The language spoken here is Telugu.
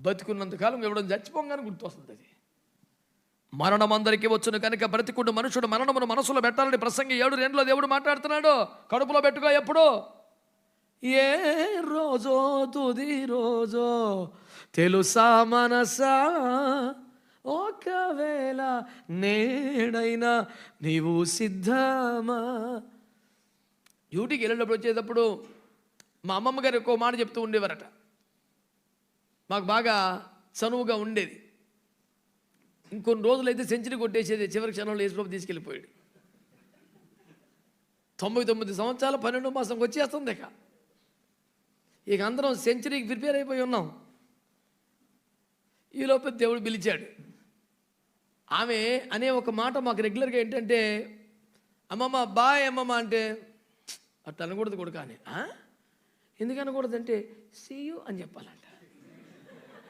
బతికున్నంతకాలం ఇవ్వడం చచ్చిపోగానే గుర్తొస్తుంది అది. మరణం అందరికీ వచ్చును కనుక బ్రతికుండు మనుషుడు మరణమును మనసులో పెట్టాలని ప్రసంగి ఏడు రెండులో దేవుడు మాట్లాడుతున్నాడు. కడుపులో పెట్టుకో ఎప్పుడు? ఏ రోజో తుది రోజో తెలుసా మనసా? ఒకవేళ నేడైనా నీవు సిద్ధమా? డ్యూటీకి వెళ్ళినప్పుడు వచ్చేటప్పుడు మా అమ్మమ్మ గారు ఎక్కువ మాట చెప్తూ ఉండేవారట. మాకు బాగా చనువుగా ఉండేది. ఇంకొన్ని రోజులైతే సెంచరీ కొట్టేసేది చివరి క్షణంలో యేసుప్రభు తీసుకెళ్ళిపోయాడు. తొంభై తొమ్మిది సంవత్సరాలు పన్నెండు మాసం వచ్చేస్తుంది ఇక. ఇక అందరం సెంచరీకి ప్రిపేర్ అయిపోయి ఉన్నాం. ఈలోపు దేవుడు పిలిచాడు. ఆమె అనే ఒక మాట మాకు రెగ్యులర్గా ఏంటంటే అమ్మమ్మ బాయ్ అమ్మమ్మ అంటే అట్లా అనకూడదు కొడుకు అని. ఎందుకు అనకూడదంటే సీయు అని చెప్పాలంట.